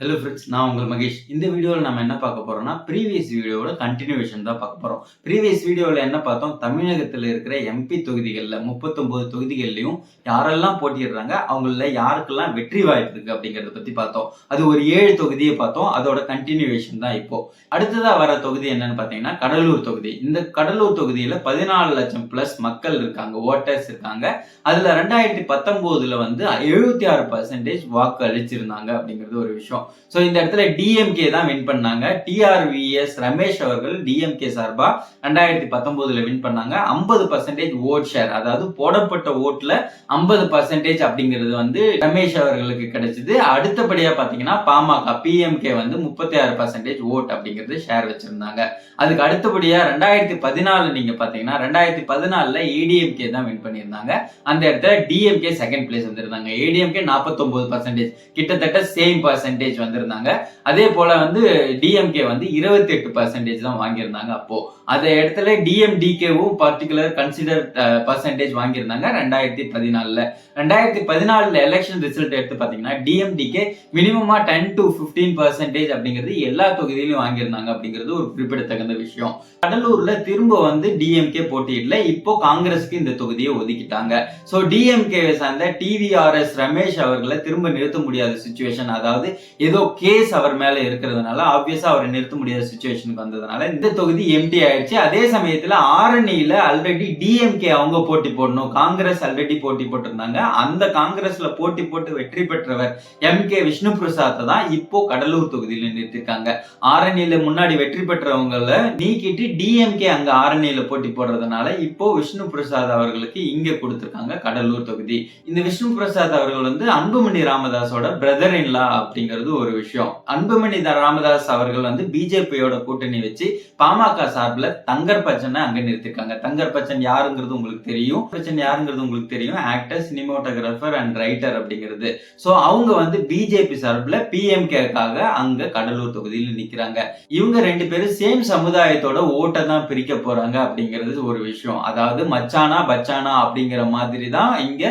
Hello friends நான் உங்கள் மகேஷ். இந்த வீடியோவில் நம்ம என்ன பார்க்க போகிறோம்னா ப்ரீவியஸ் வீடியோவோட கண்டினியூவேஷன் தான் பார்க்க போகிறோம் ப்ரீவியஸ் வீடியோவில் என்ன பார்த்தோம்? தமிழகத்தில் இருக்கிற எம்பி தொகுதிகளில் முப்பத்தொம்போது தொகுதிகள்லையும் யாரெல்லாம் போட்டிடுறாங்க அவங்கள யாருக்கெல்லாம் வெற்றி வாய்ப்பு இருக்குது அப்படிங்கிறத பற்றி பார்த்தோம். அது ஒரு ஏழு தொகுதியை பார்த்தோம். அதோட கண்டினியூவேஷன் தான் இப்போ. அடுத்ததாக வர தொகுதி என்னன்னு பார்த்தீங்கன்னா கடலூர் தொகுதி. இந்த கடலூர் தொகுதியில் பதினாலு லட்சம் ப்ளஸ் மக்கள் இருக்காங்க ஓட்டர்ஸ் இருக்காங்க. அதில் ரெண்டாயிரத்தி பத்தொம்போதில் வந்து எழுபத்தி ஆறு பர்சன்டேஜ் வாக்கு அளிச்சிருந்தாங்க அப்படிங்கிறது ஒரு விஷயம். ஸோ இந்த இடத்துல டிஎம்கே தான் வின் பண்ணாங்க. டிஆர்விஎஸ் ரமேஷ் அவர்கள் டிஎம்கே சார்பா ரெண்டாயிரத்தி பத்தொன்பதுல வின் பண்ணாங்க. ஐம்பது பர்சன்டேஜ் ஓட் ஷேர் அதாவது போடப்பட்ட ஓட்ல ஐம்பது பர்சன்டேஜ் அப்படிங்கிறது வந்து ரமேஷ் அவர்களுக்கு கிடைச்சது. அடுத்தபடியா பாத்தீங்கன்னா பாமக பிஎம்கே வந்து முப்பத்தி ஆறு பர்சன்டேஜ் ஓட் அப்படிங்கிறது ஷேர் வச்சிருந்தாங்க. அதுக்கு அடுத்தபடியா ரெண்டாயிரத்தி பதினாலு நீங்க பாத்தீங்கன்னா ரெண்டாயிரத்தி பதினாலுல ஏடிஎம்கே தான் வின் பண்ணியிருந்தாங்க. அந்த இடத்துல டிஎம்கே செகண்ட் பிளேஸ் வந்திருந்தாங்க. ஏடிஎம்கே நாற்பத்தொன்பது பர்சன்டேஜ் கிட்டத்தட்ட சேம் பர்சன்டேஜ் வந்திருந்தாங்க. அதே போல வந்து டிஎம்கே வந்து இருபத்தி எட்டு பர்சன்டேஜ் தான் வாங்கியிருந்தாங்க அப்போ. அதே இடத்துல டிஎம்டிகேவும் பர்டிகுலர் கன்சிடர் பர்சன்டேஜ் வாங்கியிருந்தாங்க ரெண்டாயிரத்தி பதினாலுல. ரெண்டாயிரத்தி பதினாலுல எலெக்ஷன் ரிசல்ட் எடுத்து பாத்தீங்கன்னா டிஎம்டிகே மினிமமா டென் டு பிப்டீன் பர்சன்டேஜ் அப்படிங்கிறது எல்லா தொகுதியிலும் வாங்கியிருந்தாங்க அப்படிங்கிறது ஒரு குறிப்பிடத்தகுந்த விஷயம். கடலூர்ல திரும்ப வந்து டிஎம்கே போட்டியிடல. இப்போ காங்கிரஸ்க்கு இந்த தொகுதியை ஒதுக்கிட்டாங்க. ஸோ டிஎம்கே சார்ந்த டிவிஆர்எஸ் ரமேஷ் அவர்களை திரும்ப நிறுத்த முடியாத சுச்சுவேஷன் அதாவது ஏதோ கேஸ் அவர் மேல இருக்கிறதுனால ஆப்வியஸா அவரை நிறுத்த முடியாத சுச்சுவேஷனுக்கு வந்ததுனால இந்த தொகுதி எம்டி ஆயிடுச்சு. அதே சமயத்துல ஆரணியில ஆல்ரெடி டிஎம்கே அவங்க போட்டி போடணும். காங்கிரஸ் ஆல்ரெடி போட்டி போட்டிருந்தாங்க. அந்த காங்கிரஸ்ல போட்டி போட்டு வெற்றி பெற்றவர் எம் கே விஷ்ணு பிரசாத்தை தான் இப்போ கடலூர் தொகுதியில நிறுத்திருக்காங்க. ஆரணியில முன்னாடி வெற்றி பெற்றவங்கள நீக்கிட்டு டிஎம்கே அங்க ஆரணியில போட்டி போடுறதுனால இப்போ விஷ்ணு பிரசாத் அவர்களுக்கு இங்க கொடுத்திருக்காங்க கடலூர் தொகுதி. இந்த விஷ்ணு பிரசாத் அவர்கள் வந்து அன்புமணி ராமதாஸோட பிரதர் இன்லா அப்படிங்கிறது ஒரு விஷயம். அன்புமணி ராமதாஸ் அவர்கள் வந்து பிஜேபியோட கூட்டணி வச்சு பாமக சார்பில் தங்கர் பச்சனை அங்க நிறுத்திருக்காங்க. தங்கர் பச்சன் யாருங்கிறது உங்களுக்கு தெரியும். பச்சன் யாருங்கிறது உங்களுக்கு தெரியும்? ஆக்டர் சினிமோட்டோகிராஃபர் அண்ட் ரைட்டர் அப்படிங்கிறது. ஸோ அவங்க வந்து பிஜேபி சார்பில் பிஎம்கேக்காக அங்க கடலூர் தொகுதியில் நிக்கிறாங்க. இவங்க ரெண்டு பேரும் சேம் சமுதாயத்தோட ஓட்டை தான் பிரிக்க போறாங்க அப்படிங்கிறது ஒரு விஷயம். அதாவது மச்சானா பச்சானா அப்படிங்கிற மாதிரி தான் இங்க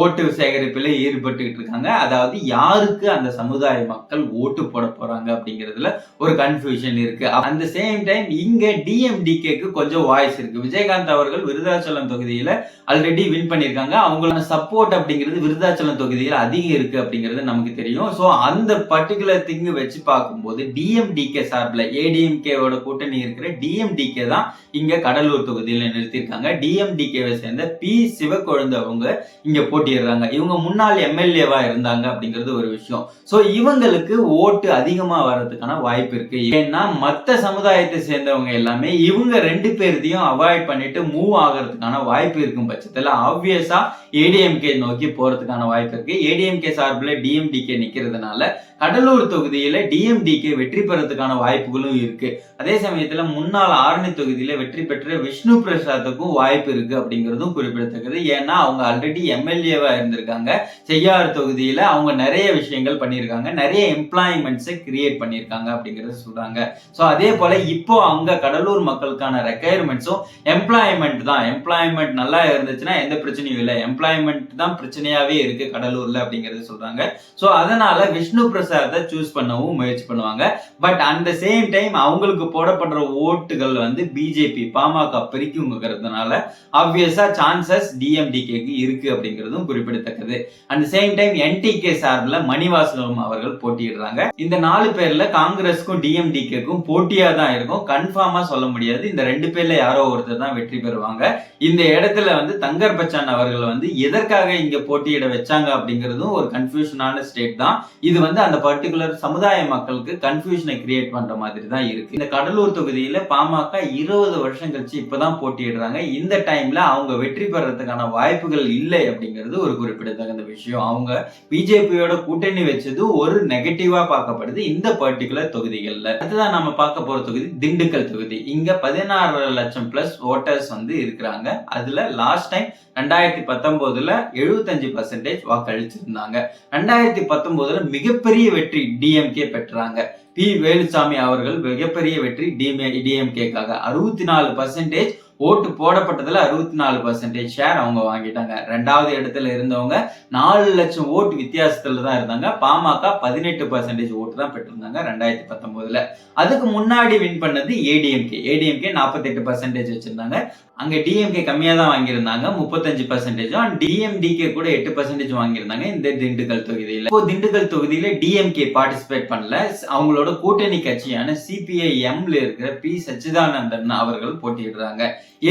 ஓட்டு சேகரிப்பில் ஈடுபட்டுக்கிட்டு இருக்காங்க. அதாவது யாருக்கு அந்த சமுதாய மக்கள் ஓட்டு போட போறாங்க அப்படிங்கிறதுல ஒரு கன்ஃபியூஷன் இருக்கு. அந்த சேம் டைம் இங்க டிஎம்டிகேக்கு கொஞ்சம் வாய்ஸ் இருக்கு. விஜயகாந்த் அவர்கள் விருதாச்சலம் தொகுதியில ஆல்ரெடி வின் பண்ணியிருக்காங்க. அவங்களோட சப்போர்ட் அப்படிங்கிறது விருதாச்சலம் தொகுதியில் அதிகம் இருக்கு அப்படிங்கிறது நமக்கு தெரியும். ஸோ அந்த பர்டிகுலர் திங்கு வச்சு பார்க்கும்போது டிஎம்டிகே சார்பில் ஏடிஎம்கேவோட கூட்டணி இருக்கிற டிஎம்டிகே தான் இங்க கடலூர் தொகுதியில் நிறுத்தியிருக்காங்க. டிஎம்டிகேவை சேர்ந்த பி சிவக்கொழுந்து அவங்க இங்க போட்டியிடுறாங்க. இவங்க முன்னாள் எம்எல்ஏவா இருந்தாங்க அப்படிங்கிறது ஒரு விஷயம். ஸோ இவங்களுக்கு ஓட்டு அதிகமா வர்றதுக்கான வாய்ப்பு இருக்கு. ஏன்னா மற்ற சமுதாயத்தை சேர்ந்தவங்க எல்லாமே இவங்க ரெண்டு பேர்த்தையும் அவாய்ட் பண்ணிட்டு மூவ் ஆகிறதுக்கான வாய்ப்பு இருக்கும் பட்சத்தில் ஆப்வியஸா ஏடிஎம்கே நோக்கி போறதுக்கான வாய்ப்பு இருக்கு. ஏடிஎம்கே சார்பில் டிஎம்டிகே நிற்கிறதுனால கடலூர் தொகுதியில டிஎம்டிகே வெற்றி பெறதுக்கான வாய்ப்புகளும் இருக்கு. அதே சமயத்துல முன்னாள் ஆரணி தொகுதியில வெற்றி பெற்ற விஷ்ணு பிரசாத்துக்கும் வாய்ப்பு இருக்கு அப்படிங்கிறதும் குறிப்பிடத்தக்கது. ஏன்னா அவங்க ஆல்ரெடி எம்எல்ஏவா இருந்திருக்காங்க. செய்யாறு தொகுதியில அவங்க நிறைய விஷயங்கள் பண்ணியிருக்காங்க. நிறைய எம்ப்ளாய்மெண்ட்ஸை கிரியேட் பண்ணியிருக்காங்க அப்படிங்கறத சொல்றாங்க. ஸோ அதே போல இப்போ அங்க கடலூர் மக்களுக்கான ரெக்குயர்மெண்ட்ஸும் எம்ப்ளாய்மெண்ட் தான். எம்ப்ளாய்மெண்ட் நல்லா இருந்துச்சுன்னா எந்த பிரச்சனையும் இல்லை. எம்ப்ளாய்மெண்ட் தான் பிரச்சனையாவே இருக்கு கடலூர்ல அப்படிங்கறத சொல்றாங்க. ஸோ அதனால விஷ்ணு பிரசாத் பிரசாத்தை சூஸ் பண்ணவும் முயற்சி பண்ணுவாங்க. பட் அந்த சேம் டைம் அவங்களுக்கு போடப்படுற ஓட்டுகள் வந்து பிஜேபி பாமக பிரிக்குங்கிறதுனால ஆப்வியஸா சான்சஸ் டிஎம்டிகேக்கு இருக்கு அப்படிங்கிறதும் குறிப்பிடத்தக்கது. அண்ட் சேம் டைம் என்டிகே சார்பில் மணிவாசகம் அவர்கள் போட்டியிடுறாங்க. இந்த நாலு பேர்ல காங்கிரஸ்க்கும் டிஎம்டிகேக்கும் போட்டியா தான் இருக்கும். கன்ஃபார்மா சொல்ல முடியாது. இந்த ரெண்டு பேர்ல யாரோ ஒருத்தர் தான் வெற்றி பெறுவாங்க. இந்த இடத்துல வந்து தங்கர் பச்சான் அவர்கள் வந்து எதற்காக இங்க போட்டியிட வச்சாங்க அப்படிங்கிறதும் ஒரு கன்ஃபியூஷனான ஸ்டேட் தான். இது வந்து அந்த பர்டிகுலர் சமுதாய மக்களுக்கு கன்ஃபியூஷனை கிரியேட் பண்ற மாதிரி தான் இருக்கு. இந்த கடலூர் தொகுதியில பாமக இருபது வருஷம் கழிச்சு இப்பதான் போட்டியிடுறாங்க. இந்த டைம்ல அவங்க வெற்றி பெறதுக்கான வாய்ப்புகள் இல்லை அப்படிங்கிறது ஒரு குறிப்பிடத்தகுந்த விஷயம். அவங்க பிஜேபியோட கூட்டணி வச்சது ஒரு நெகட்டிவா பார்க்கப்படுது இந்த பர்டிகுலர் தொகுதிகள்ல. அதுதான் நம்ம பார்க்க போற தொகுதி திண்டுக்கல் தொகுதி. இங்க பதினாறு லட்சம் பிளஸ் ஓட்டர்ஸ் வந்து இருக்கிறாங்க. அதுல லாஸ்ட் டைம் ரெண்டாயிரத்தி பத்தொன்பதுல எழுபத்தஞ்சு பர்சன்டேஜ் வாக்களிச்சிருந்தாங்க. ரெண்டாயிரத்தி பத்தொன்பதுல மிகப்பெரிய வெற்றி டிஎம்கே பெற்றாங்க. பி வேலுசாமி அவர்கள் மிகப்பெரிய வெற்றி டிஎம்கேக்காக அறுபத்தி நாலு பர்சன்டேஜ் ஓட்டு போடப்பட்டதுல அறுபத்தி நாலு பர்சன்டேஜ் ஷேர் அவங்க வாங்கிட்டாங்க. ரெண்டாவது இடத்துல இருந்தவங்க நாலு லட்சம் ஓட்டு வித்தியாசத்துல தான் இருந்தாங்க. பாமக பதினெட்டு பர்சன்டேஜ் ஓட்டு தான் பெற்றிருந்தாங்க ரெண்டாயிரத்தி பத்தொன்பதுல. அதுக்கு முன்னாடி வின் பண்ணது ஏடிஎம்கே ஏடிஎம்கே நாற்பத்தெட்டு பர்சன்டேஜ் வச்சிருந்தாங்க. அங்க டிஎம்கே கம்மியா தான் வாங்கியிருந்தாங்க முப்பத்தஞ்சு பர்சன்டேஜும் டிஎம்டிகே கூட எட்டு பர்சன்டேஜ் வாங்கியிருந்தாங்க இந்த திண்டுக்கல் தொகுதியில. இப்போ திண்டுக்கல் தொகுதியில டிஎம்கே பார்ட்டிசிபேட் பண்ணல. அவங்களோட கூட்டணி கட்சியான சிபிஐ எம்ல இருக்கிற பி சச்சிதானந்தன் அவர்கள் போட்டியிடுறாங்க.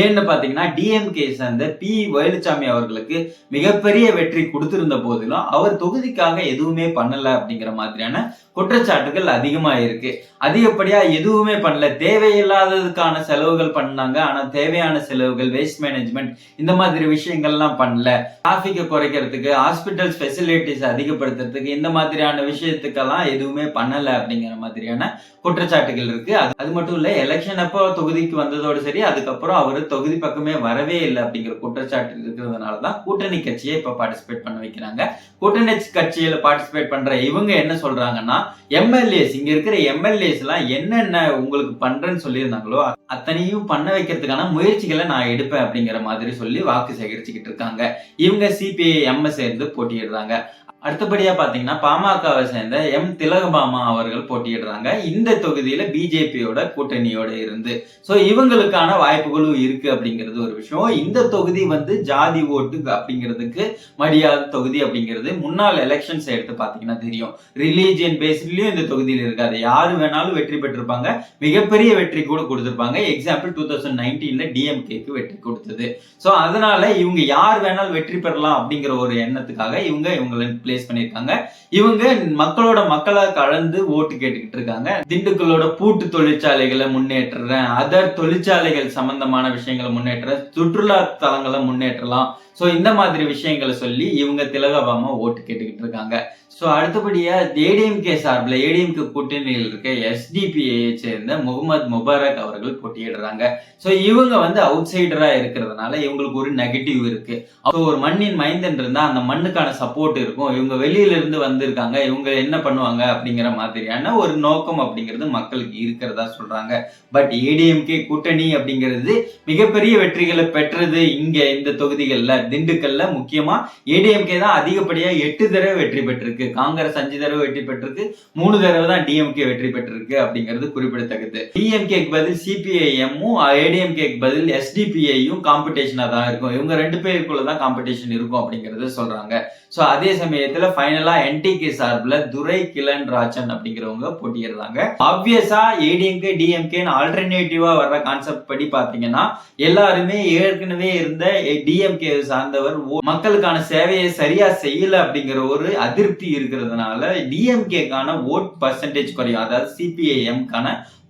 ஏன்னு பாத்தீங்கன்னா டிஎம்கே சேர்ந்த பி வயலுச்சாமி அவர்களுக்கு மிகப்பெரிய வெற்றி கொடுத்திருந்த போதிலும் அவர் தொகுதிக்காக எதுவுமே பண்ணல அப்படிங்கிற மாதிரியான குற்றச்சாட்டுகள் அதிகமா இருக்கு அதிகப்படியா எதுவுமே பண்ணல. தேவையில்லாததுக்கான செலவுகள் பண்ணாங்க. ஆனா தேவையான செலவுகள் வேஸ்ட் மேனேஜ்மெண்ட் இந்த மாதிரி விஷயங்கள்லாம் பண்ணல. டிராபிக்கை குறைக்கிறதுக்கு ஹாஸ்பிட்டல்ஸ் ஃபெசிலிட்டிஸ் அதிகப்படுத்துறதுக்கு இந்த மாதிரியான விஷயத்துக்கெல்லாம் எதுவுமே பண்ணல அப்படிங்கிற மாதிரியான குற்றச்சாட்டுகள் இருக்கு. அது அது மட்டும் இல்ல எலெக்ஷன் அப்போ தொகுதிக்கு வந்ததோடு சரி அதுக்கப்புறம் அவர் தொகுதி பக்கமே வரவே இல்லை அப்படிங்கிற குற்றச்சாட்டு இருக்கிறதுனால தான் கூட்டணி கட்சியை இப்ப பார்ட்டிசிபேட் பண்ண வைக்கிறாங்க. கூட்டணி கட்சியில பார்ட்டிசிபேட் பண்ற இவங்க என்ன சொல்றாங்கன்னா எம்எல்ஏஸ் இங்க இருக்கிற எம்எல்ஏ எல்லாம் என்னென்ன உங்களுக்கு பண்றேன்னு சொல்லியிருந்தாங்களோ அத்தனையும் பண்ண வைக்கிறதுக்கான முயற்சிகளை நான் எடுப்பேன் அப்படிங்கிற மாதிரி சொல்லி வாக்கு சேகரிச்சுக்கிட்டு இருக்காங்க. இவங்க சிபிஐ எம்எஸ் சேர்ந்து போட்டியிடுறாங்க. அடுத்தபடியா பாத்தீங்கன்னா பாமகவை சேர்ந்த எம். திலகபாமா அவர்கள் போட்டியிடுறாங்க. இந்த தொகுதியில பிஜேபியோட கூட்டணியோட இருந்து. சோ இவங்களுக்கான வாய்ப்புகளும் இருக்கு அப்படிங்கிறது ஒரு விஷயம். இந்த தொகுதி வந்து ஜாதி ஓட்டு அப்படிங்கிறதுக்கு மடியாத தொகுதி அப்படிங்கிறது முன்னாள் எலெக்ஷன்ஸ் எடுத்து பாத்தீங்கன்னா தெரியும். ரிலீஜியன் பேஸ்லயும் இந்த தொகுதியில் இருக்காது யாரு வேணாலும் வெற்றி பெற்றிருப்பாங்க. மிகப்பெரிய வெற்றி கூட கொடுத்திருப்பாங்க. எக்ஸாம்பிள் டூ தௌசண்ட் நைன்டீன்ல டிஎம்கேக்கு வெற்றி கொடுத்தது. சோ அதனால இவங்க யார் வேணாலும் வெற்றி பெறலாம் அப்படிங்கிற ஒரு எண்ணத்துக்காக இவங்க இவங்களை பிளேஸ் பண்ணியிருக்காங்க இவங்க மக்களோட மக்களா கலந்து ஓட்டு கேட்டுக்கிட்டு இருக்காங்க. திண்டுக்கலோட பூட்டு தொழிற்சாலைகளை முன்னேற்றுறேன் அதர் தொழிற்சாலைகள் சம்பந்தமான விஷயங்களை முன்னேற்ற சுற்றுலா தலங்களை முன்னேற்றலாம் ஸோ இந்த மாதிரி விஷயங்களை சொல்லி இவங்க திலகபாமா ஓட்டு கேட்டுக்கிட்டு இருக்காங்க. ஸோ அடுத்தபடியா ஏடிஎம்கே சார்பில் ஏடிஎம்கே கூட்டணியில் இருக்க எஸ்டிபிஐ சேர்ந்த முகமது முபாரக் அவர்கள் போட்டியிடுறாங்க. ஸோ இவங்க வந்து அவுட் சைடரா இருக்கிறதுனால இவங்களுக்கு ஒரு நெகட்டிவ் இருக்கு. ஸோ ஒரு மண்ணின் மைந்தன் இருந்தால் அந்த மண்ணுக்கான சப்போர்ட் இருக்கும். இவங்க வெளியில இருந்து வந்திருக்காங்க. இவங்க என்ன பண்ணுவாங்க அப்படிங்கிற மாதிரியான ஒரு நோக்கம் அப்படிங்கிறது மக்களுக்கு இருக்கிறதா சொல்றாங்க. பட் ஏடிஎம்கே கூட்டணி அப்படிங்கிறது மிகப்பெரிய வெற்றிகளை பெற்றது இங்க இந்த தொகுதிகளில் திண்டுக்கல்ல முக்கியமா ஏடிஎம்கே தான் அதிகப்படியா எட்டு தடவை வெற்றி பெற்றிருக்கு. காங்கிரஸ் அஞ்சு தடவை வெற்றி பெற்றிருக்கு. மூணு தடவை தான் டிஎம்கே வெற்றி பெற்றிருக்கு அப்படிங்கிறது குறிப்பிடத்தக்கது. டிஎம்கேக்கு பதில் சிபிஐஎம்மும் ஏடிஎம்கேக்கு பதில் எஸ்டிபிஐயும் காம்படிஷனா தான் இருக்கும். இவங்க ரெண்டு பேருக்குள்ள தான் காம்படிஷன் இருக்கும் அப்படிங்கறத சொல்றாங்க. ஸோ அதே சமயத்துல ஃபைனலா என்டிகே சார்பில் துரை கிலன் ராஜன் அப்படிங்கிறவங்க போட்டியிடுறாங்க. ஆப்வியஸாக ஏடிஎம்கே டிஎம்கேன்னு ஆல்டர்னேட்டிவா வர்ற கான்செப்ட் படி பாத்தீங்கன்னா எல்லாருமே ஏற்கனவே இருந்த டிஎம்கே சார்ந்தவர் மக்களுக்கான சேவையை சரியா செய்யல அப்படிங்கிற ஒரு அதிருப்தி இருக்கிறதுனால டிஎம்கேக்கான ஓட் பர்சன்டேஜ் குறையும். அதாவது சிபிஐஎம்கான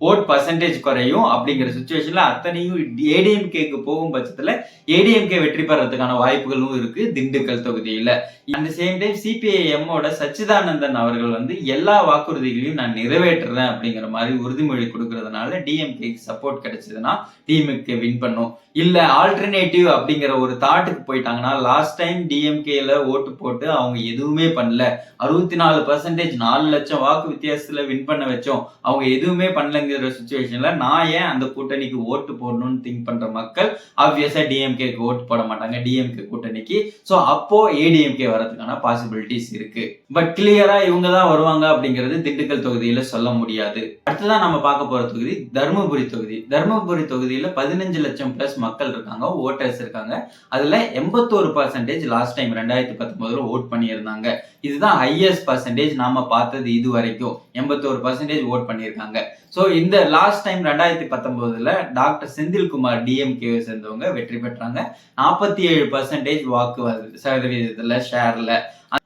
ஓட் பர்சன்டேஜ் குறையும் அப்படிங்கிற சுச்சுவேஷன்ல அத்தனையும் ஏடிஎம்கேக்கு போகும் பட்சத்துல ஏடிஎம்கே வெற்றி பெறதுக்கான வாய்ப்புகளும் இருக்கு திண்டுக்கல் தொகுதியில. அந்த சேம் டைம் சிபிஐஎம்மோட சச்சிதானந்தன் அவர்கள் வந்து எல்லா வாக்குறுதிகளையும் நான் நிறைவேற்றுறேன் அப்படிங்கிற மாதிரி உறுதிமொழி கொடுக்கறதுனால டிஎம்கேக்கு சப்போர்ட் கிடைச்சதுன்னா டிஎம்கே வின் பண்ணும். இல்ல ஆல்டர்னேட்டிவ் அப்படிங்கிற ஒரு தாட்டுக்கு போயிட்டாங்கன்னா லாஸ்ட் டைம் டிஎம்கேல ஓட்டு போட்டு அவங்க எதுவுமே பண்ணல. அறுபத்தி நாலு பர்சன்டேஜ் நாலு லட்சம் வாக்கு வித்தியாசத்துல வின் பண்ண வச்சோம். அவங்க எதுவுமே பண்ணலங்கிற சுச்சுவேஷன்ல நான் ஏன் அந்த கூட்டணிக்கு ஓட்டு போடணும்னு திங்க் பண்ற மக்கள் ஆப்வியஸா டிஎம்கேக்கு ஓட்டு போட மாட்டாங்க. டிஎம்கே கூட்டணிக்கு. ஸோ அப்போ ஏடிஎம்கே வரதுக்கான பாசிபிலிட்டிஸ் இருக்கு. பட் கிளியரா இவங்க தான் வருவாங்க அப்படிங்கிறது திண்டுக்கல் தொகுதியில சொல்ல முடியாது. அடுத்ததான் நம்ம பார்க்க போற தொகுதி தருமபுரி தொகுதி. தருமபுரி தொகுதியில பதினஞ்சு லட்சம் பிளஸ் மக்கள் இருக்காங்க ஓட்டர்ஸ் இருக்காங்க. அதுல எண்பத்தோரு பர்சன்டேஜ் லாஸ்ட் டைம் ரெண்டாயிரத்தி பத்தொன்பதுல ஓட் பண்ணியிருந்தாங்க. இதுதான் ஹையஸ்ட் பர்சன்டேஜ் நாம பார்த்தது இது வரைக்கும். எண்பத்தோரு பர்சன்டேஜ் ஓட் பண்ணியிருக்காங்க. ஸோ இந்த லாஸ்ட் டைம் ரெண்டாயிரத்தி பத்தொன்பதுல டாக்டர் செந்தில்குமார் டிஎம்கேவை சேர்ந்தவங்க வெற்றி பெற்றாங்க. நாற்பத்தி ஏழு பர்சன்டேஜ் வாக்கு வருது சதவீதத்துல ஷேர்ல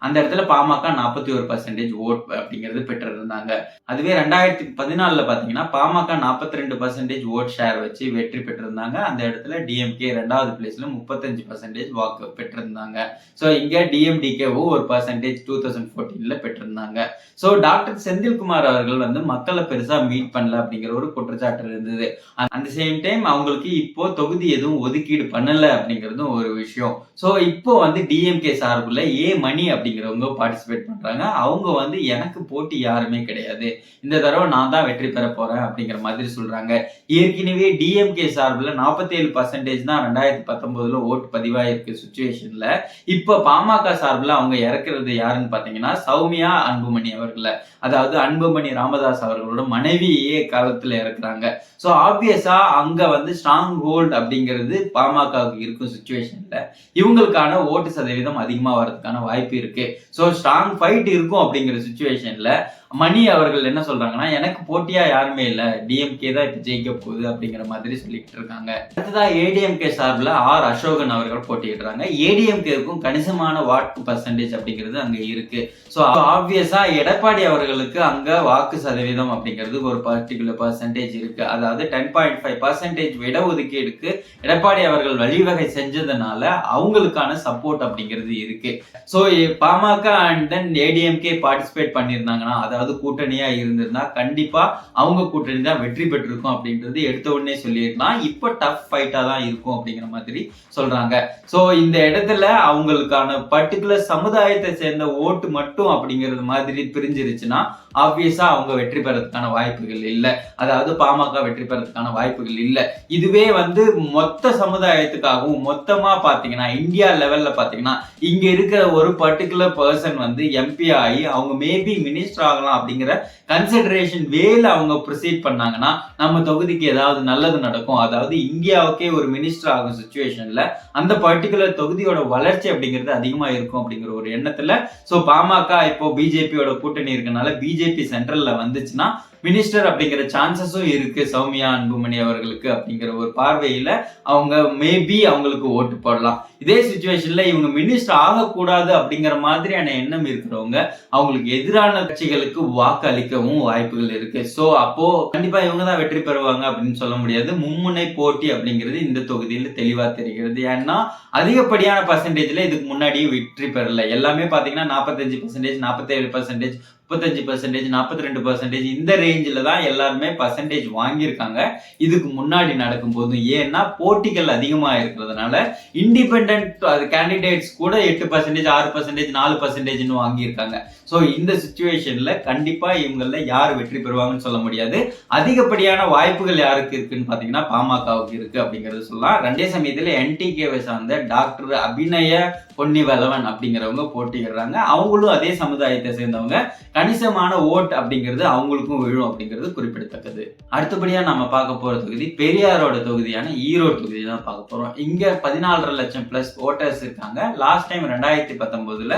அந்த இடத்துல பாமக நாற்பத்தி ஒரு பர்சன்டேஜ் ஓட் அப்படிங்கிறது பெற்றிருந்தாங்க. அதுவே ரெண்டாயிரத்தி பதினாலுல பாத்தீங்கன்னா பாமக நாற்பத்தி ரெண்டு பர்சன்டேஜ் ஓட் ஷேர் வச்சு வெற்றி பெற்றிருந்தாங்க. அந்த இடத்துல டிஎம்கே ரெண்டாவது பிளேஸ்ல முப்பத்தஞ்சு பர்சன்டேஜ் வாக்கு பெற்றிருந்தாங்க. ஸோ இங்க டிஎம்டிகேவும் ஒரு பர்சன்டேஜ் டூ தௌசண்ட் ஃபோர்டீன்ல பெற்றிருந்தாங்க. ஸோ டாக்டர் செந்தில்குமார் அவர்கள் வந்து மக்களை பெருசா மீட் பண்ணல அப்படிங்கிற ஒரு குற்றச்சாட்டு இருந்தது. அந்த சேம் டைம் அவங்களுக்கு இப்போ தொகுதி எதுவும் ஒதுக்கீடு பண்ணல அப்படிங்கிறதும் ஒரு விஷயம். ஸோ இப்போ வந்து டிஎம்கே சார்புல ஏ மணி அப்படிங்கிறவங்க பார்ட்டிசிபேட் பண்றாங்க. அவங்க வந்து எனக்கு போட்டி யாருமே கிடையாது. இந்த தடவை நான் தான் வெற்றி பெற போறேன் அப்படிங்கிற மாதிரி சொல்றாங்க. ஏற்கனவே டிஎம்கே சார்பில் நாற்பத்தி ஏழு பர்சன்டேஜ் தான் ரெண்டாயிரத்தி பத்தொன்பதுல ஓட்டு பதிவாயிருக்கு சுச்சுவேஷன்ல இப்ப பாமக சார்பில் அவங்க இறக்குறது யாருன்னு பாத்தீங்கன்னா சௌமியா அன்புமணி அவர்களை அதாவது அன்புமணி ராமதாஸ் அவர்களோட மனைவியே காலத்துல இறக்குறாங்க. ஸோ ஆப்வியஸா அங்க வந்து ஸ்ட்ராங் ஹோல்ட் அப்படிங்கிறது பாமகவுக்கு இருக்கும் சுச்சுவேஷன்ல இவங்களுக்கான ஓட்டு சதவீதம் அதிகமா வரதுக்கான வாய்ப்பு இருக்கு. ஸோ ஸ்ட்ராங் ஃபைட் இருக்கும் அப்படிங்கிற சுச்சுவேஷன்ல மணி அவர்கள் என்ன சொல்றாங்கன்னா எனக்கு போட்டியா யாருமே இல்ல. டிஎம்கே தான் இப்ப ஜெயிக்க போகுது அப்படிங்கிற மாதிரி சொல்லிட்டு இருக்காங்க. அடுத்ததான் ஏடிஎம்கே சார்பில் ஆர். அசோகன் அவர்கள் போட்டியிடுறாங்க. ஏடிஎம்கேக்கும் கணிசமான வாக்கு பர்சன்டேஜ் அப்படிங்கிறது அங்க இருக்கு. ஸோ ஆப்வியஸா எடப்பாடி அவர்களுக்கு அங்க வாக்கு சதவீதம் அப்படிங்கிறது ஒரு பர்டிகுலர் பர்சன்டேஜ் இருக்கு. அதாவது டென் பாயிண்ட் ஃபைவ் பர்சன்டேஜ் இடஒதுக்கீடுக்கு ஒதுக்கீடுக்கு எடப்பாடி அவர்கள் வழிவகை செஞ்சதுனால அவங்களுக்கான சப்போர்ட் அப்படிங்கிறது இருக்கு. So PMK and then ADMK participate பண்ணியிருந்தாங்கன்னா அதை அதாவது கூட்டணியா இருந்திருந்தா கண்டிப்பா அவங்க கூட்டணி தான் வெற்றி பெற்றிருக்கும் அப்படின்றது எடுத்த உடனே சொல்லியிருக்கலாம். இப்போ டஃப் ஃபைட்டா தான் இருக்கும் அப்படிங்கிற மாதிரி சொல்றாங்க. ஸோ இந்த இடத்துல அவங்களுக்கான பர்டிகுலர் சமுதாயத்தை சேர்ந்த ஓட்டு மட்டும் அப்படிங்கிறது மாதிரி பிரிஞ்சிருச்சுன்னா ஆப்வியஸா அவங்க வெற்றி பெறதுக்கான வாய்ப்புகள் இல்லை. அதாவது பாமக வெற்றி பெறதுக்கான வாய்ப்புகள் இல்லை. இதுவே வந்து மொத்த சமுதாயத்துக்காகவும் மொத்தமா பாத்தீங்கன்னா இந்தியா லெவல்ல பாத்தீங்கன்னா இங்க இருக்கிற ஒரு பர்டிகுலர் பர்சன் வந்து எம்பி ஆகி அவங்க மேபி மினிஸ்டர் ஆகலாம் அப்படிங்கிற கன்சிடரேஷன் வேல அவங்க ப்ரொசீட் பண்ணாங்கன்னா நம்ம தொகுதிக்கு ஏதாவது நல்லது நடக்கும். அதாவது இந்தியாவுக்கே ஒரு மினிஸ்டர் ஆகும் சுச்சுவேஷன்ல அந்த பர்டிகுலர் தொகுதியோட வளர்ச்சி அப்படிங்கிறது அதிகமா இருக்கும் அப்படிங்கிற ஒரு எண்ணத்துல ஸோ பாமக இப்போ பிஜேபியோட கூட்டணி இருக்கனால பிஜேபி சென்ட்ரல்ல வந்துச்சுன்னா மினிஸ்டர் அப்படிங்கிற சான்சஸும் இருக்கு. சௌமியா அன்புமணி அவர்களுக்கு அப்படிங்கிற ஒரு பார்வையில அவங்க மேபி அவங்களுக்கு ஓட்டு போடலாம். இதே சுச்சுவேஷன்ல இவங்க மினிஸ்டர் ஆகக்கூடாது அப்படிங்கிற மாதிரியான எண்ணம் இருக்கிறவங்க அவங்களுக்கு எதிரான கட்சிகளுக்கு வாக்கு அளிக்கவும் வாய்ப்புகள் இருக்கு. சோ அப்போ கண்டிப்பா இவங்க தான் வெற்றி பெறுவாங்க அப்படின்னு சொல்ல முடியாது. மும்முனை போட்டி அப்படிங்கிறது இந்த தொகுதியில் தெளிவா தெரிகிறது. ஏன்னா அதிகப்படியான பர்சன்டேஜ்ல இதுக்கு முன்னாடியே வெற்றி பெறல. எல்லாமே பாத்தீங்கன்னா நாற்பத்தஞ்சு பர்சன்டேஜ் நாற்பத்தேழு பர்சன்டேஜ் முப்பத்தஞ்சு பர்சன்டேஜ் நாற்பத்தி ரெண்டு பர்சன்டேஜ் இந்த ரேஞ்சில் தான் எல்லாருமே பர்சன்டேஜ் வாங்கியிருக்காங்க. இதுக்கு முன்னாடி நடக்கும் போதும் ஏன்னா போட்டிகள் அதிகமாக இருக்கிறதுனால இண்டிபெண்ட் அது கேண்டிடேட்ஸ் கூட எட்டு பர்சன்டேஜ் ஆறு பர்சன்டேஜ் நாலு பர்சன்டேஜ்னு வாங்கியிருக்காங்க. ஸோ இந்த சுச்சுவேஷன்ல கண்டிப்பா இவங்கள யார் வெற்றி பெறுவாங்கன்னு சொல்ல முடியாது. அதிகப்படியான வாய்ப்புகள் யாருக்கு இருக்குன்னு பாத்தீங்கன்னா பாமகவுக்கு இருக்குது அப்படிங்கறது சொல்லலாம். ரெண்டே சமயத்துல என்டிகேவை சார்ந்த டாக்டர் அபிநய பொன்னிவலவன் அப்படிங்கிறவங்க போட்டியிடுறாங்க. அவங்களும் அதே சமுதாயத்தை சேர்ந்தவங்க. கணிசமான ஓட் அப்படிங்கிறது அவங்களுக்கும் விழும் அப்படிங்கிறது குறிப்பிடத்தக்கது. அடுத்தபடியா நம்ம பார்க்க போற தொகுதி பெரியாரோட தொகுதியான ஈரோடு தொகுதி தான் பார்க்க போறோம். இங்க பதினாலரை லட்சம் ப்ளஸ் ஓட்டர்ஸ் இருக்காங்க. லாஸ்ட் டைம் ரெண்டாயிரத்தி பத்தொம்போதில்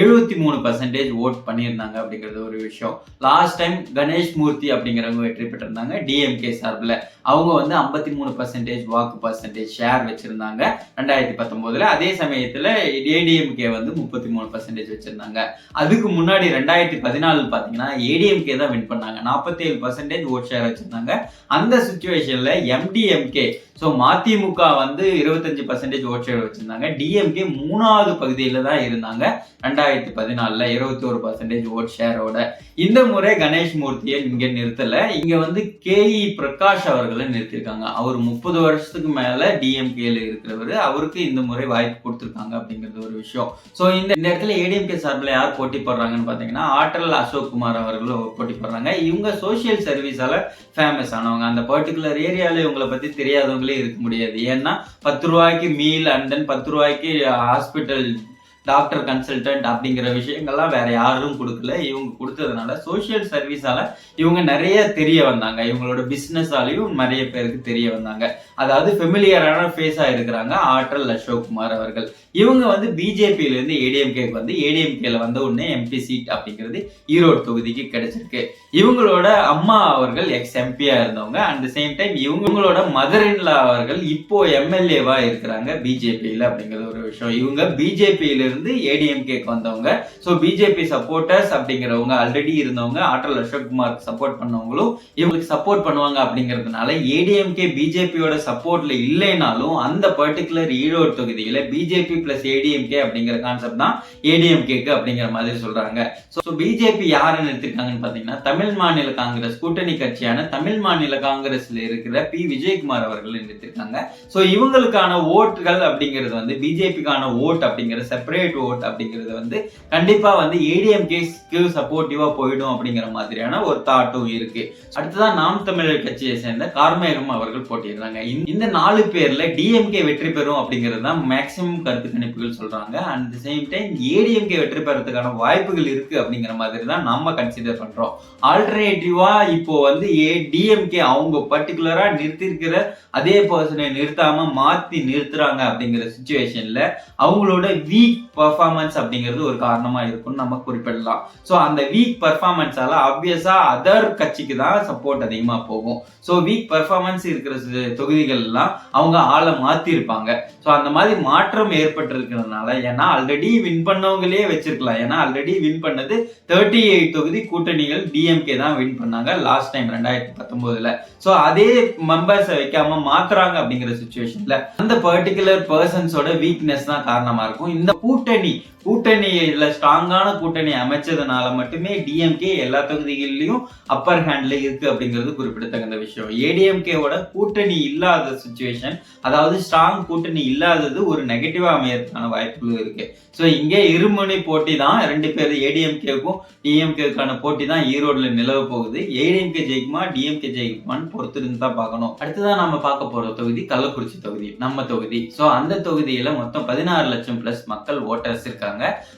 எழுபத்தி மூணு பர்சன்டேஜ் ஓட் பண்ணியிருந்தாங்க அப்படிங்கிறது ஒரு விஷயம். லாஸ்ட் டைம் கணேஷ் மூர்த்தி அப்படிங்கிறவங்க வெற்றி பெற்றிருந்தாங்க. டிஎம்கே சார்பில். அவங்க வந்து ஐம்பத்தி மூணு பர்சன்டேஜ் வாக்கு பர்சன்டேஜ் ஷேர் வச்சிருந்தாங்க. ரெண்டாயிரத்தி பத்தொம்போதுல. அதே சமயத்தில் ஏடிஎம்கே வந்து முப்பத்தி மூணு பர்சன்டேஜ் வச்சிருந்தாங்க. அதுக்கு முன்னாடி ரெண்டாயிரத்தி பதினாலு பார்த்தீங்கன்னா ஏடிஎம்கே தான் வின் பண்ணாங்க. நாற்பத்தி ஏழு பர்சன்டேஜ் ஓட் ஷேர் வச்சிருந்தாங்க. அந்த சுச்சுவேஷனில் எம்டிஎம்கே ஸோ மதிமுக வந்து இருபத்தஞ்சு பர்சன்டேஜ் ஓட் ஷேர் வச்சிருந்தாங்க. டிஎம்கே மூணாவது பகுதியில் தான் இருந்தாங்க. ரெண்டாயிரத்தி பதினாலில் இருபத்தி ஒரு பர்சன்டேஜ் ஓட். ஷேரோட இந்த முறை கணேஷ் மூர்த்தியை இங்கே நிறுத்தலை. இங்கே வந்து கேஇ பிரகாஷ் அவர்களை நிறுத்தியிருக்காங்க அவர் முப்பது வருஷத்துக்கு மேலே டிஎம்கேல இருக்கிறவர். அவருக்கு இந்த முறை வாய்ப்பு கொடுத்துருக்காங்க அப்படிங்கிறது ஒரு விஷயம். ஸோ இந்த இந்த இடத்துல ஏடிஎம்கே சார்பில் யார் போட்டி போடுறாங்கன்னு பார்த்தீங்கன்னா ஆற்றல் அசோக் குமார் அவர்களும் போட்டி போடுறாங்க. இவங்க சோஷியல் சர்வீஸால ஃபேமஸ் ஆனவங்க. அந்த பர்டிகுலர் ஏரியாவில் இவங்களை பற்றி தெரியாதவங்களே இருக்க முடியாது. ஏன்னா பத்து ரூபாய்க்கு மீல் அண்ட் தென் பத்து ரூபாய்க்கு ஹாஸ்பிட்டல் டாக்டர் கன்சல்டன்ட் அப்படிங்கிற விஷயங்கள்லாம் வேற யாரும் கொடுக்கல. இவங்க கொடுத்ததுனால சோஷியல் சர்வீஸால இவங்க நிறைய தெரிய வந்தாங்க. இவங்களோட பிஸ்னஸாலையும் நிறைய பேருக்கு தெரிய வந்தாங்க. அதாவது ஃபெமிலியரான ஃபேஸா இருக்கிறாங்க ஆற்றல் அசோக்குமார் அவர்கள். இவங்க வந்து பிஜேபியில இருந்து ஏடிஎம்கேக்கு வந்து ஏடிஎம்கேல வந்த உடனே எம்பி சீட் அப்படிங்கிறது ஈரோடு தொகுதிக்கு கிடைச்சிருக்கு. இவங்களோட அம்மா அவர்கள் எக்ஸ் எம்பியா இருந்தவங்க. அட் சேம் டைம் இவங்களோட மதர் இன்லா அவர்கள் இப்போ எம்எல்ஏவா இருக்கிறாங்க பிஜேபியில அப்படிங்கிற ஒரு விஷயம். இவங்க பிஜேபியில இருந்து ஏடிஎம்கேக்கு வந்தவங்க. ஸோ பிஜேபி சப்போர்ட்டர்ஸ் அப்படிங்கிறவங்க ஆல்ரெடி இருந்தவங்க ஆற்றல் அசோக்குமார் சப்போர்ட் பண்ணவங்களும் இவங்களுக்கு சப்போர்ட் பண்ணுவாங்க அப்படிங்கிறதுனால ஏடிஎம்கே பிஜேபியோட சப்போர்ட்ல இல்லைனாலும் அந்த பர்டிகுலர் ஈரோடு தொகுதியில பிஜேபி பிளஸ் ஏடிஎம்கே அப்படிங்கிற கான்செப்ட் தான் ஏடிஎம்கேக்கு அப்படிங்கிற மாதிரி சொல்றாங்க. ஸோ பிஜேபி யாரை நிறுத்திருக்காங்கன்னு பாத்தீங்கன்னா தமிழ் மாநில காங்கிரஸ் கூட்டணி கட்சியான தமிழ் மாநில காங்கிரஸ்ல இருக்கிற பி விஜயகுமார் அவர்கள் நிறுத்திருக்காங்க ஸோ இவங்களுக்கான ஓட்டுகள் அப்படிங்கிறது வந்து பிஜேபிக்கான ஓட் அப்படிங்கிற செப்பரேட் செப்பரேட் ஓட் அப்படிங்கிறது வந்து கண்டிப்பா வந்து ஏடிஎம்கேக்கு சப்போர்ட்டிவா போயிடும் அப்படிங்கிற மாதிரியான ஒரு தாட்டும் இருக்கு. அடுத்ததான் நாம் தமிழர் கட்சியை சேர்ந்த கார்மேகம் அவர்கள் போட்டிடுறாங்க இந்த- இந்த நாலு பேர்ல டிஎம்கே வெற்றி பெறும் அப்படிங்கிறது தான் மேக்சிமம் கருத்து கணிப்புகள் சொல்றாங்க. At the same time ADMK வெற்றி பெறதுக்கான வாய்ப்புகள் இருக்கு அப்படிங்கிற மாதிரி தான் நம்ம கன்சிடர் பண்றோம். ஆல்டர்னேட்டிவா இப்போ வந்து ஏ டிஎம்கே அவங்க பர்டிகுலரா நிறுத்திருக்கிற அதே பர்சனை நிறுத்தாம மாத்தி நிறுத்துறாங்க அப்படிங்கிற சுச்சுவேஷன்ல அவங்களோட வீக் பர்ஃபார்மன்ஸ் அப்படிங்கிறது ஒரு காரணமா இருக்கும்னு நம்ம குறிப்பிடலாம். ஸோ அந்த வீக் பர்ஃபார்மன்ஸால ஆப்வியஸா அதர் கட்சிக்கு தான் சப்போர்ட் அதிகமாக போகும். ஸோ வீக் பர்ஃபார்மன்ஸ் இருக்கிற தொகுதிகள்லாம் அவங்க ஆளை மாத்திருப்பாங்க. ஸோ அந்த மாதிரி மாற்றம் ஏற்பட்டிருக்கிறதுனால ஏன்னா ஆல்ரெடி வின் பண்ணவங்களே வச்சிருக்கலாம். ஏன்னா ஆல்ரெடி வின் பண்ணது தேர்ட்டி எயிட் தொகுதி கூட்டணிகள் டிஎம்கே தான் வின் பண்ணாங்க லாஸ்ட் டைம் ரெண்டாயிரத்தி பத்தொன்பதுல ஸோ அதே மெம்பர்ஸை வைக்காம மாத்துறாங்க அப்படிங்கிற சுச்சுவேஷன்ல அந்த பர்டிகுலர் பர்சன்ஸோட வீக்னஸ் தான் காரணமா இருக்கும். இந்த கூட்டணி கூட்டணி கூட்டணியில ஸ்ட்ராங்கான கூட்டணி அமைச்சதுனால மட்டுமே டிஎம்கே எல்லா தொகுதிகளிலையும் அப்பர் ஹேண்ட்ல இருக்கு அப்படிங்கிறது குறிப்பிடத்தகுந்த விஷயம். ஏடிஎம்கேவோட கூட்டணி இல்லாத சுச்சுவேஷன் அதாவது ஸ்ட்ராங் கூட்டணி இல்லாதது ஒரு நெகட்டிவா அமையறதுக்கான வாய்ப்புகள் இருக்கு. ஸோ இங்கே இருமுனை போட்டி தான் ரெண்டு பேர் ஏடிஎம்கேக்கும் டிஎம்கேக்கான போட்டி தான் ஈரோடுல நிலவ போகுது. ஏடிஎம்கே ஜெயிக்குமா டிஎம்கே ஜெயிக்குமான்னு பொறுத்திருந்து தான் பார்க்கணும். அடுத்ததான் நம்ம பார்க்க போற தொகுதி கள்ளக்குறிச்சி தொகுதி நம்ம தொகுதி. ஸோ அந்த தொகுதியில மொத்தம் பதினாறு லட்சம் பிளஸ் மக்கள் ஓட்டர்ஸ் இருக்காங்க.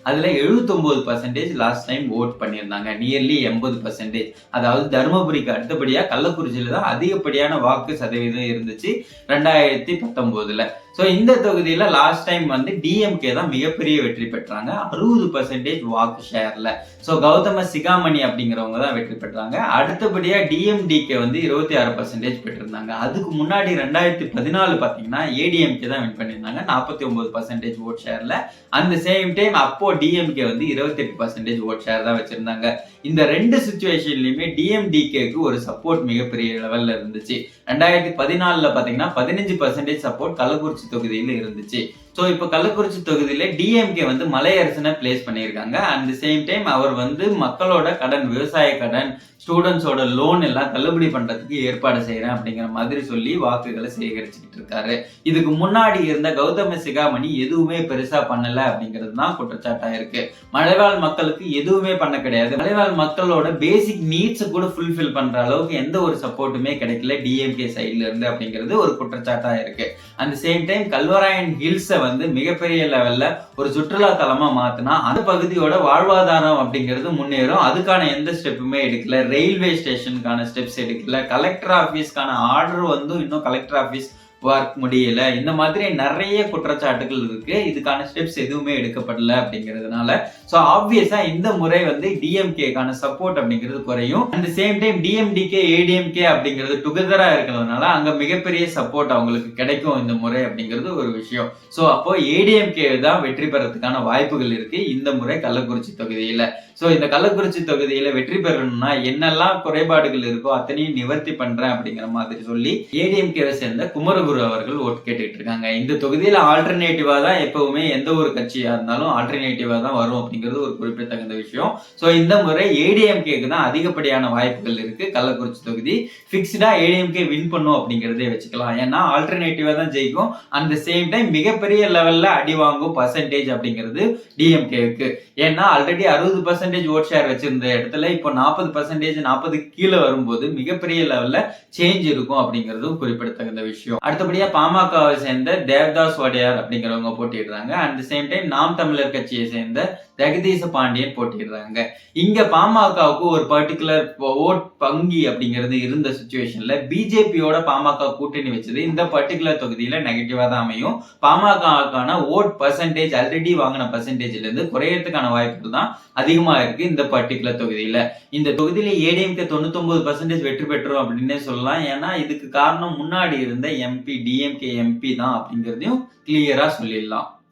அதுல 79% பர்சன்டேஜ் லாஸ்ட் டைம் ஓட் பண்ணியிருந்தாங்க. நியர்லி எண்பது பர்சன்டேஜ் அதாவது தருமபுரிக்கு அடுத்தபடியா கள்ளக்குறிச்சியில தான் அதிகப்படியான வாக்கு சதவீதம் இருந்துச்சு. ரெண்டாயிரத்தி பத்தொன்பதுல ஸோ இந்த தொகுதியில் லாஸ்ட் டைம் வந்து டிஎம்கே தான் மிகப்பெரிய வெற்றி பெற்றாங்க. அறுபது பர்சன்டேஜ் வாக்கு ஷேரில் ஸோ கௌதம சிகாமணி அப்படிங்கிறவங்க தான் வெற்றி பெற்றாங்க. அடுத்தபடியாக டிஎம்டிகே வந்து இருபத்தி ஆறு பர்சன்டேஜ் பெற்றிருந்தாங்க. அதுக்கு முன்னாடி ரெண்டாயிரத்தி பதினாலு பார்த்தீங்கன்னா ஏடிஎம்கே தான் வின் பண்ணியிருந்தாங்க. நாற்பத்தி ஒன்பது பர்சன்டேஜ் ஓட் ஷேரில் அந்த சேம் டைம் அப்போது டிஎம்கே வந்து இருபத்தெட்டு பர்சன்டேஜ் ஓட் ஷேர் தான் வச்சுருந்தாங்க. இந்த ரெண்டு சுச்சுவேஷன்லயுமே டிஎம்டிகேக்கு ஒரு சப்போர்ட் மிகப்பெரிய லெவல்ல இருந்துச்சு. ரெண்டாயிரத்தி பதினாலுல பாத்தீங்கன்னா பதினஞ்சு பர்சன்டேஜ் சப்போர்ட் கள்ளக்குறிச்சி தொகுதியில இருந்துச்சு. ஸோ இப்போ கள்ளக்குறிச்சி தொகுதியில் டிஎம்கே வந்து மலையரசனை பிளேஸ் பண்ணியிருக்காங்க. அட் தி சேம் டைம் அவர் வந்து மக்களோட கடன் விவசாய கடன் ஸ்டூடெண்ட்ஸோட லோன் எல்லாம் தள்ளுபடி பண்ணுறதுக்கு ஏற்பாடு செய்கிறேன் அப்படிங்கிற மாதிரி சொல்லி வாக்குகளை சேகரிச்சுக்கிட்டு இருக்காரு. இதுக்கு முன்னாடி இருந்த கௌதம சிகாமணி எதுவுமே பெருசாக பண்ணலை அப்படிங்கிறது தான் குற்றச்சாட்டாக இருக்கு. மலைவாழ் மக்களுக்கு எதுவுமே பண்ண கிடையாது. மலைவாழ் மக்களோட பேசிக் நீட்ஸை கூட ஃபுல்ஃபில் பண்ணுற அளவுக்கு எந்த ஒரு சப்போர்ட்டுமே கிடைக்கல டிஎம்கே சைட்ல இருந்து அப்படிங்கிறது ஒரு குற்றச்சாட்டாக இருக்கு. அந்த சேம் டைம் கல்வராயன் ஹில்ஸை வந்து மிகப்பெரிய லெவல்ல ஒரு சுற்றுலா தலமா மாத்தினா அந்த பகுதியோட வாழ்வாதாரம் அப்படிங்கிறது முன்னேறும். அதுக்கான எந்த ஸ்டெப்புமே எடுக்கல. ரயில்வே ஸ்டேஷனுக்கான ஸ்டெப்ஸ் எடுக்கல. கலெக்டர் ஆஃபீஸ்க்கான ஆர்டர் வந்து இன்னும் கலெக்டர் ஆஃபீஸ் ஒர்க் முடியல. இந்த மாதிரி நிறைய குற்றச்சாட்டுகள் இருக்கு. இதுக்கான ஸ்டெப்ஸ் எதுவுமே எடுக்கப்படல அப்படிங்கிறதுனால. ஸோ ஆப்வியஸா இந்த முறை வந்து டிஎம்கேக்கான சப்போர்ட் அப்படிங்கிறது குறையும். At same time DMDK ADMK அப்படிங்கிறது டுகெதரா இருக்கிறதுனால அங்க மிகப்பெரிய சப்போர்ட் அவங்களுக்கு கிடைக்கும் இந்த முறை அப்படிங்கிறது ஒரு விஷயம். ஸோ அப்போ ஏடிஎம்கே தான் வெற்றி பெறதுக்கான வாய்ப்புகள் இருக்கு. இந்த முறை கள்ளக்குறிச்சி தொகுதியில. ஸோ இந்த கள்ளக்குறிச்சி தொகுதியில வெற்றி பெறணும்னா என்னெல்லாம் குறைபாடுகள் இருக்கோ அத்தனையும் நிவர்த்தி பண்றேன் அப்படிங்கிற மாதிரி சொல்லி ஏடிஎம்கேவை சேர்ந்த குமரகுரு அவர்கள் ஓட்டு கேட்டுட்டு இருக்காங்க. இந்த தொகுதியில ஆல்டர்னேட்டிவா தான் எப்பவுமே எந்த ஒரு கட்சியா இருந்தாலும் ஆல்டர்னேட்டிவா தான் வரும் அப்படிங்கிறது ஒரு குறிப்பிடத்தகுந்த விஷயம். ஸோ இந்த முறை ஏடிஎம்கேக்கு தான் அதிகப்படியான வாய்ப்புகள் இருக்கு. கள்ளக்குறிச்சி தொகுதி. ஃபிக்ஸ்டா ஏடிஎம்கே வின் பண்ணும் அப்படிங்கிறதே வச்சுக்கலாம். ஏன்னா ஆல்டர்னேட்டிவா தான் ஜெயிக்கும். அந்த சேம் டைம் மிகப்பெரிய லெவல்ல அடி வாங்கும் பர்சன்டேஜ் அப்படிங்கிறது டிஎம்கேவுக்கு ஏன்னா ஆல்ரெடி அறுபது பர்சன்டேஜ் ஓட் ஷேர் வச்சிருந்த இடத்துல இப்போ நாற்பது பர்சன்டேஜ் நாற்பது கீழே வரும்போது மிகப்பெரிய லெவல்ல சேஞ்ச் இருக்கும் அப்படிங்கிறதும் குறிப்பிடத்தகுந்த விஷயம். அடுத்தபடியா பாமகவை சேர்ந்த தேவ்தாஸ் வடையார் அப்படிங்கிறவங்க போட்டிடுறாங்க at same time Naam Tamilar கட்சியை சேர்ந்த ஜெகதீச பாண்டியன் போட்டிடுறாங்க இங்க பாமகவுக்கு ஒரு பர்டிகுலர் ஓட் பங்கி அப்படிங்கிறது இருந்த சுச்சுவேஷன்ல பிஜேபியோட பாமக கூட்டணி வச்சது இந்த பர்டிகுலர் தொகுதியில நெகட்டிவா தான் அமையும். பாமகவுக்கான ஓட் பர்சன்டேஜ் ஆல்ரெடி வாங்கின பர்சன்டேஜ்ல இருந்து குறையறதுக்கான வாய்ப்புகள் தான் அதிகமா இருக்கு இந்த பர்டிகுலர் தொகுதியில. இந்த தொகுதியில ஏடிஎம்கே தொண்ணூத்தொன்பது பர்சன்டேஜ் வெற்றி பெற்றோம் அப்படின்னே சொல்லலாம். ஏன்னா இதுக்கு காரணம் முன்னாடி இருந்த எம்பி டிஎம்கே எம்பி தான் அப்படிங்கிறதையும் கிளியரா சொல்லிடலாம்.